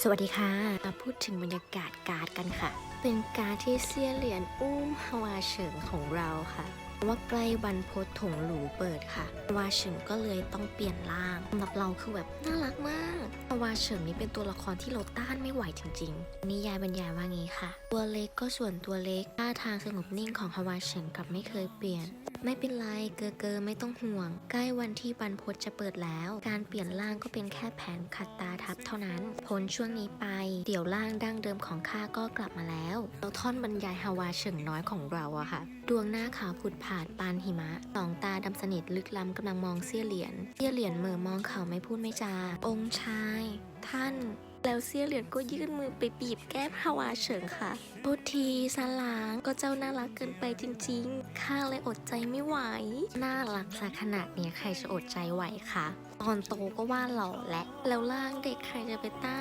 สวัสดีค่ะ มาพูดถึงบรรยากาศการ์ดกันค่ะ เป็นการ์ดที่เซียเหรียญอุ้มฮวาเฉิงของเราค่ะ ว่าใกล้วันโพสถงหลูเปิดค่ะฮวาเฉิงก็เลยต้องเปลี่ยนร่างสำหรับเราคือแบบน่ารักมากฮวาเฉิงนี่เป็นตัวละครที่เราต้านไม่ไหวจริง ๆ นิยายบรรยายว่างี้ค่ะ ตัวเล็กก็ส่วนตัวเล็กท่าทางสงบนิ่งของฮวาเฉิงกลับไม่เคยเปลี่ยน ไม่เป็นไรเกอเกอไม่ต้องห่วง ใกล้วันที่บรรพตจะเปิดแล้ว การเปลี่ยนร่างก็เป็นแค่แผนขัดตาทับเท่านั้นพ้นช่วงนี้ไป เดี๋ยวร่างดั้งเดิมของข้าก็กลับมาแล้วแล้วท่อนบรรยายฮาวาเฉิงน้อยของเราอะค่ะ ดวงหน้าขาวผุดผาดปานหิมะสองตาดำสนิทลึกล้ำกำลังมองเสี้ยเหรียญเสี้ยเหรียญเหม่อมองเขาไม่พูดไม่จา องค์ชาย ท่านแล้วเสี้ยเหรียญก็ยื่นมือไปบีบแก้มฮาวาเฉิงค่ะโทษทีีสลางก็เจ้าน่ารักเกินไปจริงๆ ข้าเลยอดใจไม่ไหว น่ารักซะขนาดนี้ใครจะอดใจไหวคะ ตอนโตก็ว่าหล่อและ แล้วร่างเด็กใครจะไปต้าน